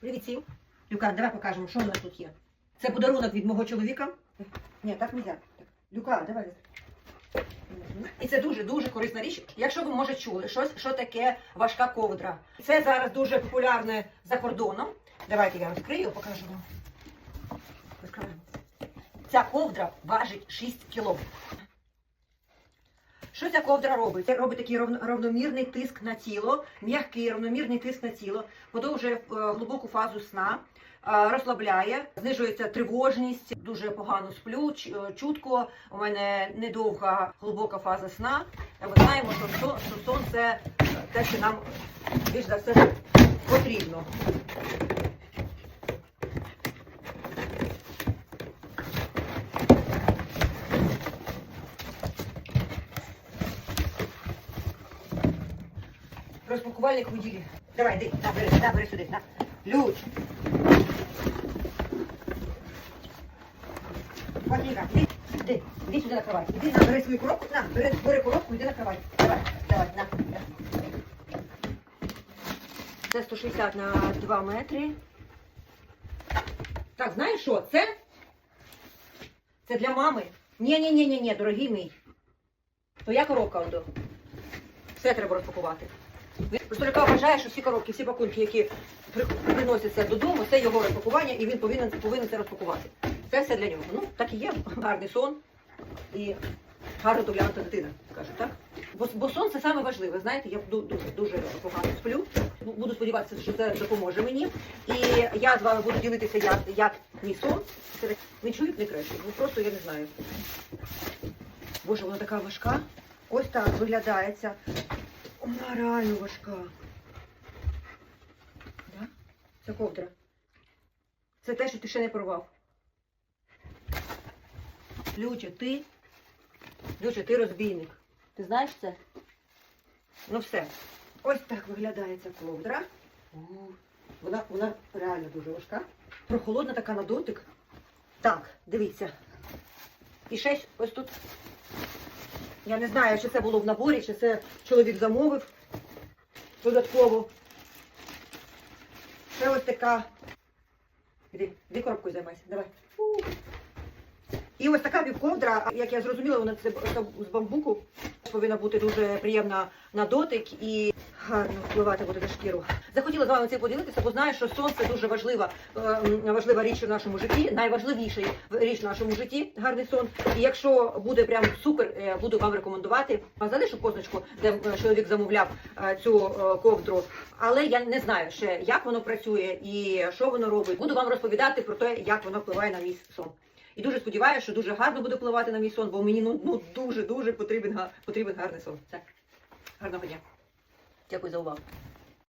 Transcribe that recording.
Привіт всім. Люка, давай покажемо, що у нас тут є. Це подарунок від мого чоловіка. Ні, так не можна. Люка, давай. І це дуже дуже корисна річ. Якщо ви може чули, щось, що таке важка ковдра. Це зараз дуже популярне за кордоном. Давайте я розкрию, покажу вам. Ця ковдра важить 6 кіло. Що ця ковдра робить? Це робить такий равно- равномірний тиск на тіло, м'який равномірний тиск на тіло, подовжує е, глибоку фазу сна, е, розслабляє, знижується тривожність, дуже погано сплю, е, чутко. У мене недовга глибока фаза сна. Ми знаємо, що сон, це те, що нам більш за все потрібно. Розпакувальник в ділі. Давай, йди, на, бери, на, бери сюди, на. Люч. Вадіка, іди, іди, іди сюди на кровать. Іди, на, бери свою коробку, на, бери, бери коробку, іди на кровать. Давай, давай, на. Це 160 на 2 метри. Так, знаєш що? Це? Це для мами. Ні-ні-ні-ні, дорогий мій. Твоя коробка, Ондо. Все треба розпакувати. Просто вважає, що всі коробки, всі пакунки, які приносяться додому, це його розпакування, і він повинен, повинен це розпакувати. Це все для нього. Ну, так і є. Гарний сон і гарно доглянута дитина, кажуть, так? Бо, бо сон це саме важливе. Знаєте, я дуже, дуже погано сплю. Буду сподіватися, що це допоможе мені. І я з вами буду ділитися, як, як мій сон. Не чують, не краще. Ну просто я не знаю. Боже, вона така важка. Ось так виглядає ця. Вона реально важка. Да? Це ковдра. Це те, що ти ще не порвав. Люча, ти. Люча, ти розбійник. Ти знаєш це? Ну все. Ось так виглядає ця ковдра. Вона, вона реально дуже важка. Прохолодна така на дотик. Так, дивіться. І ще ось тут я не знаю, чи це було в наборі, чи це чоловік замовив додатково. Ще ось така. Іди, іди коробкою займайся, давай. І ось така вівковдра, як я зрозуміла, вона це це з бамбуку. Повинна бути дуже приємна на дотик і гарно впливати буде на шкіру. Захотіла з вами цим поділитися, бо знаю, що сон це дуже важлива, е, важлива річ в нашому житті, найважливіша річ в нашому житті гарний сон. І якщо буде прям супер, е, буду вам рекомендувати. Залишу позначку, де е, чоловік замовляв е, цю ковдру. Але я не знаю ще, як воно працює і що воно робить. Буду вам розповідати про те, як воно впливає на мій сон. І дуже сподіваюся, що дуже гарно буде впливати на мій сон, бо мені ну, ну дуже дуже потрібен потрібен гарний сон. Так. Гарного дня. Дякую за увагу.